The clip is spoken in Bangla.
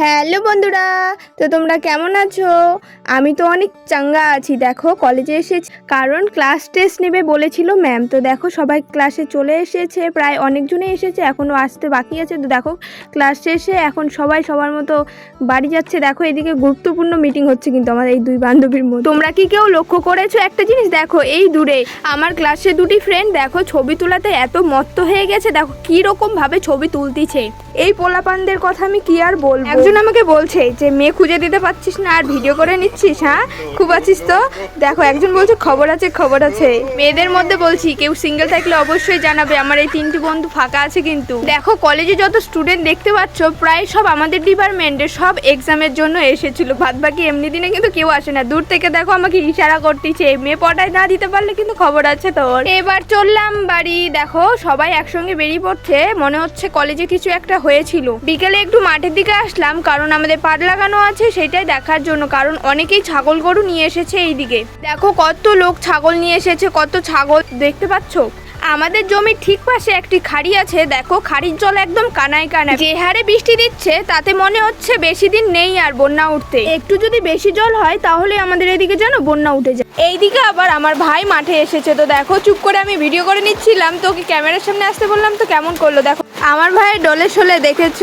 হ্যালো বন্ধুরা, তো তোমরা কেমন আছো? আমি তো অনেক চাঙ্গা আছি, দেখো কলেজে এসেছি। কারণ ক্লাস টেস্ট নেবে বলেছিল ম্যাম, তো দেখো সবাই ক্লাসে চলে এসেছে, প্রায় অনেকজনে এসেছে, এখনও আসতে বাকি আছে। তো দেখো ক্লাস শেষে এখন সবাই সবার মতো বাড়ি যাচ্ছে। দেখো এদিকে গুরুত্বপূর্ণ মিটিং হচ্ছে কিন্তু আমার এই দুই বান্ধবীর মধ্যে। তোমরা কি কেউ লক্ষ্য করেছ একটা জিনিস? দেখো এই দূরে আমার ক্লাসে দুটি ফ্রেন্ড, দেখো ছবি তোলাতে এত মত্ত হয়ে গেছে, দেখো কীরকমভাবে ছবি তুলতিছে। এই পোলাপানদের কথা আমি কি আর বলব? একজন আমাকে বলছে যে, মেয়ে খুঁজে দিতে পারছিস না আর ভিডিও করে নিচ্ছিস হ্যাঁ? খুব আছিস তো? দেখো, একজন বলছে, খবর আছে খবর আছে। মেয়েদের মধ্যে বলছি, কেউ সিঙ্গেল থাকলে অবশ্যই জানাবে, আমার এই তিনটি বন্ধু ফাঁকা আছে কিন্তু। দেখো কলেজে যত স্টুডেন্ট দেখতে পাচ্ছ, প্রায় সব আমাদের ডিপার্টমেন্টের সব এক্সামের জন্য এসেছিল। বাদ বাকি এমনি দিনে কিন্তু কেউ আসে না। দূর থেকে দেখো, আমাকে ইশারা করতেছে মেয়ে পটায় না দিতে পারলে কিন্তু খবর আছে তোর। এবার চললাম বাড়ি। দেখো, সবাই একসঙ্গে বেরিয়ে পড়ছে। মনে হচ্ছে কলেজে কিছু একটা হয়েছিল। বিকেলে একটু মাঠের দিকে আসলাম। কারণ আমাদের পাট লাগানো আছে, সেটাই দেখার জন্য। কারণ অনেকেই ছাগল গরু নিয়ে এসেছে এইদিকে। দেখো কত লোক ছাগল নিয়ে এসেছে, কত ছাগল, দেখতে পাচ্ছ? আমাদের জমির ঠিক পাশে একটি খাড়ি আছে, দেখো খাড়ির জল একদম কানায় কানায়। যে হারে বৃষ্টি দিচ্ছে, তাতে মনে হচ্ছে বেশি দিন নেই আর বন্যা উঠতে। একটু যদি বেশি জল হয়, তাহলে আমাদের এদিকে যেন বন্যা উঠে যায়। এইদিকে আবার আমার ভাই মাঠে এসেছে, তো দেখো চুপ করে আমি ভিডিও করে নিচ্ছিলাম। তোকে ক্যামেরার সামনে আসতে বললাম, তো কেমন করল? দেখো, আমার ভাইয়ের ডলে শোলে দেখেছ?